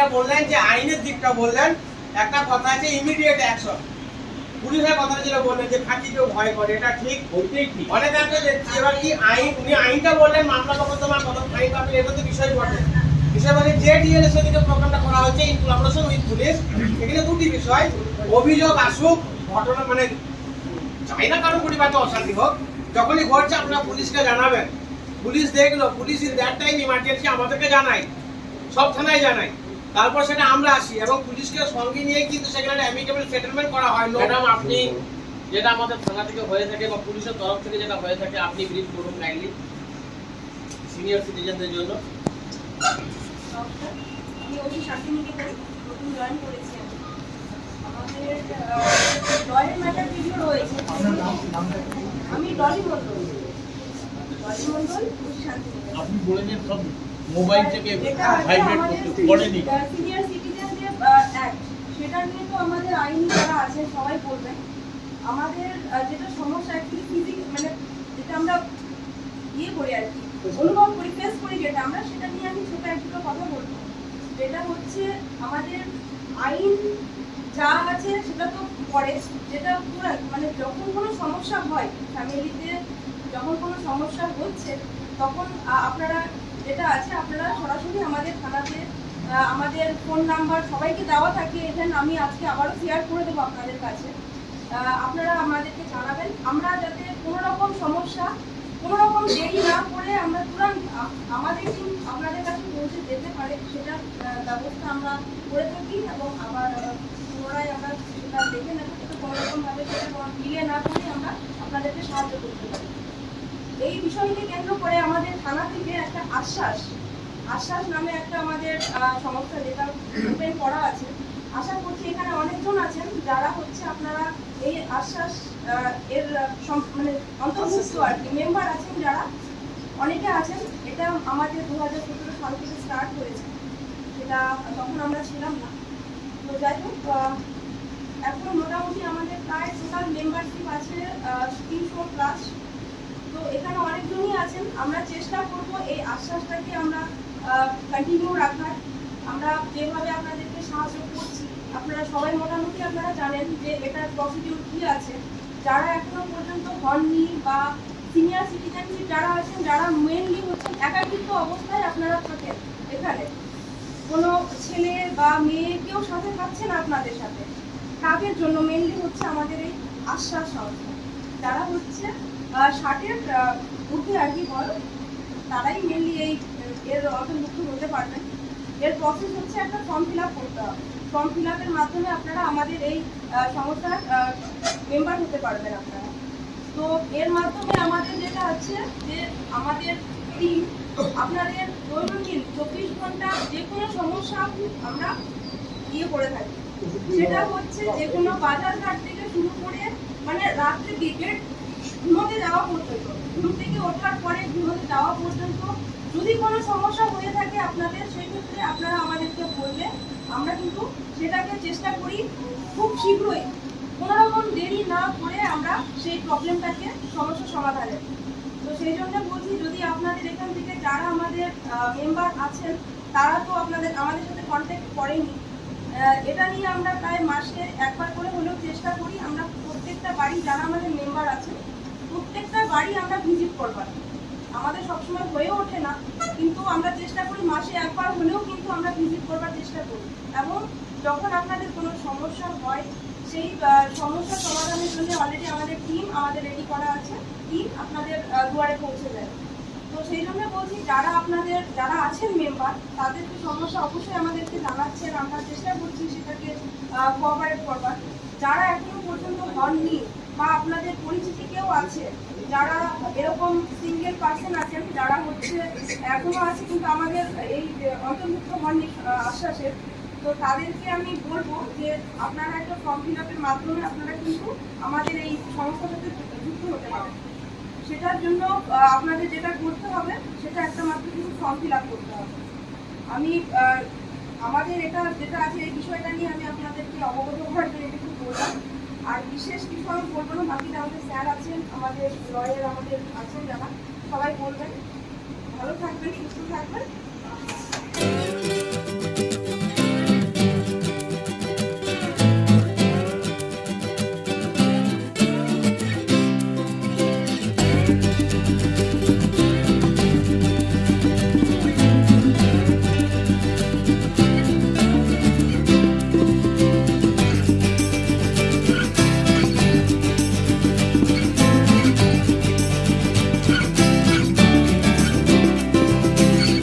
যেটা বললেন যে আইনের দিকটা বললেন একটা কথা আছে ইমিডিয়েট অ্যাকশন পুলিশের কথাটা যেটা বললেন যে ফাঁকি কেউ ভয় করে এটা ঠিক? ওইটাই ঠিক। অনেক যে এবার কি আইন উনি আইনটা বললেন মামলা মোকদ্দমা কত ফাইন পাবেন এটা তো বিষয় বটে। বিষয় মানে যে ডিএলএস সেদিকে প্রোগ্রামটা করা হচ্ছে ইন কোলাবোরেশন উইথ পুলিশ এখানে দুটি বিষয়। অভিযোগ আসুক ঘটনা মানে চাই না কারও পরিবারকে অশান্তি হোক যখনই ঘটছে আপনারা পুলিশকে জানাবেন। পুলিশ দেখল police in that time emergency আমাদেরকে জানায় সব থানায় জানায়। তারপর সেটা আমরা আসি এবং পুলিশকে সঙ্গে নিয়ে কিন্তু সেখানে অ্যামিকেবল সেটেলমেন্ট করা হয়। ম্যাডাম আপনি যেটা আমাদের থানা থেকে হয়ে থাকে বা পুলিশের তরফ থেকে যেটা হয়ে থাকে আপনি ব্রিফ করুন কাইন্ডলি সিনিয়র সিটিজেনদের জন্য। আমি অতি শান্তিনিকেতন নতুন জয়েন করেছি। আমি। আমাদের লয়ের ম্যাটার ভিডিও রয়েছে। আমি ডলি মন্ডল ডলি মন্ডল শান্তিনিকেতন। আপনি বলেছেন সব মোবাইল থেকে ভাইব্রেট করতে পড়েনি সিনিয়র সিটিজেন যে সেটা নিয়ে তো আমাদের আইনি যারা সবাই বলবেন। আমাদের যেটা সমস্যা অ্যাকচুয়ালি ফিজিক মানে যেটা আমরা ইয়ে করি আর কি অনুভব করি ফেস করি যেটা আমরা সেটা নিয়ে আমি ছোট এক দুটো কথা বলব। যেটা হচ্ছে আমাদের আইন যা আছে সেটা তো পরে। যেটা মানে যখন কোনো সমস্যা হয় ফ্যামিলিতে যখন কোনো সমস্যা হচ্ছে তখন আপনারা যেটা আছে, আপনারা সরাসরি আমাদের থানাতে আমাদের ফোন নাম্বার সবাইকে দেওয়া থাকে ইভেন আমি আজকে আবারও শেয়ার করে দেবো আপনাদের কাছে। আপনারা আমাদেরকে জানাবেন। আমরা যাতে কোনো রকম সমস্যা কোনো রকম দেরি না করে আমরা তুরন্ত আমাদের টিম আপনাদের কাছে পৌঁছে যেতে পারে, সেটা ব্যবস্থা আমরা করে থাকি এবং আবার পুনরায় আমরা সেটা দেখে নেব। যাতে কোনো রকমভাবে সেটা ডিলে না করে আমরা আপনাদেরকে সাহায্য করতে পারি। এই বিষয়কে কেন্দ্র করে আমাদের থানা থেকে একটা আশ্বাস আশ্বাস নামে একটা আমাদের সংস্থা যেটা ওপেন করা আছে, আশা করছি এখানে অনেকজন আছেন যারা হচ্ছে আপনারা এই আশ্বাস এর মানে অন্তর্ভুক্ত আর কি, মেম্বার আছেন যারা, অনেকে আছেন, এটা আমাদের দু হাজার সতেরো সাল থেকে স্টার্ট হয়েছে, সেটা তখন আমরা ছিলাম না। তো যাই হোক এখন মোটামুটি আমাদের প্রায় টোটাল মেম্বারশিপ আছে তিনশো প্লাস আছেন, আমরা চেষ্টা করব এই আশ্বাসটাকে আমরা কন্টিনিউ রাখার। আমরা যেভাবে আপনাদেরকে সাহায্য করছি, আপনারা সবাই মোটামুটি আপনারা জানেন যে এটার প্রসিডিউর কি আছে। যারা এখনও পর্যন্ত হননি বা সিনিয়র সিটিজেনশিপ যারা আছেন, যারা মেনলি হচ্ছেন, একাকিত্ব অবস্থায় আপনারা থাকেন এখানে। কোনো ছেলে বা মেয়ে কেউ সাথে থাকছে না আপনাদের সাথে। তাদের জন্য মেনলি হচ্ছে আমাদের এই আশ্বাস সংস্থা। যারা হচ্ছে ষাটের ঊর্ধ্বে আর কি বল, তারাই মেনলি এই, এর অন্তর্ভুক্ত হতে পারবেন। এর প্রসেস হচ্ছে একটা ফর্ম ফিল করতে ফর্ম ফিল মাধ্যমে আপনারা আমাদের এই সংস্থার মেম্বার হতে পারবেন আপনারা। তো এর মাধ্যমে আমাদের যেটা আছে যে আমাদের টিম আপনাদের দৈনন্দিন চব্বিশ ঘণ্টা যে কোনো সমস্যা আমরা ইয়ে করে থাকি। সেটা হচ্ছে যে কোনো বাজার ঘাট থেকে শুরু করে মানে রাত্রে ক্রিকেট ঘুমোতে যাওয়া পর্যন্ত। ঘুম থেকে ওঠার পরে ঘুমোতে যাওয়া পর্যন্ত। যদি কোনো সমস্যা হয়ে থাকে আপনাদের, সেই ক্ষেত্রে আপনারা আমাদেরকে বললে আমরা কিন্তু সেটাকে চেষ্টা করি খুব শীঘ্রই। কোনো রকম দেরি না করে আমরা সেই প্রবলেমটাকে সমস্যা সমাধানে। তো সেই জন্য বলছি, যদি আপনাদের এখান থেকে যারা আমাদের মেম্বার আছেন, তারা তো আপনাদের, আমাদের সাথে কন্ট্যাক্ট করেনি। এটা নিয়ে আমরা প্রায় মাসে একবার করে হলেও চেষ্টা করি। আমরা প্রত্যেকটা বাড়ি যারা আমাদের মেম্বার আছে প্রত্যেকটা বাড়ি আমরা ভিজিট করবার। আমাদের সবসময় হয়ে ওঠে না, কিন্তু আমরা চেষ্টা করি মাসে একবার হলেও কিন্তু আমরা ভিজিট করবার চেষ্টা করি। এবং যখন আপনাদের কোনো সমস্যা হয়, সেই সমস্যা সমাধানের জন্য অলরেডি আমাদের টিম আমাদের রেডি করা আছে। টিম আপনাদের দুয়ারে পৌঁছে দেয়। তো সেই জন্য বলছি, যারা আপনাদের, যারা আছেন মেম্বার তাদের যে সমস্যা অবশ্যই আমাদেরকে জানাচ্ছেন। আমরা চেষ্টা করছি সেটাকে কোঅপারেট করবার। যারা এখনও পর্যন্ত হননি বা আপনাদের পরিচিতি কেউ আছে যারা এরকম সিঙ্গেল পার্সন আছেন, যারা হচ্ছে এখনও আছে কিন্তু আমাদের এই অন্তর্ভুক্ত হননি আশ্বাসের তো তাদেরকে আমি বলব যে আপনারা একটা ফর্ম ফিল আপের মাধ্যমে আপনারা কিন্তু আমাদের এই সংস্থার সাথে যুক্ত হতে পারেন। সেটার জন্য আপনাদের যেটা করতে হবে, সেটা একটা মাত্র কিন্তু ফর্ম ফিল আপ করতে হবে। আমি আমাদের এটা যেটা আছে এই বিষয়টা নিয়ে আমি আপনাদেরকে অবগত করার জন্য একটু বললাম আর বিশেষ কিছু আমি বলব না, বাকিটা আমাদের স্যার আছেন, আমাদের লয়ার আমাদের আছেন যারা, সবাই বলবেন। ভালো থাকবেন থাকবেন।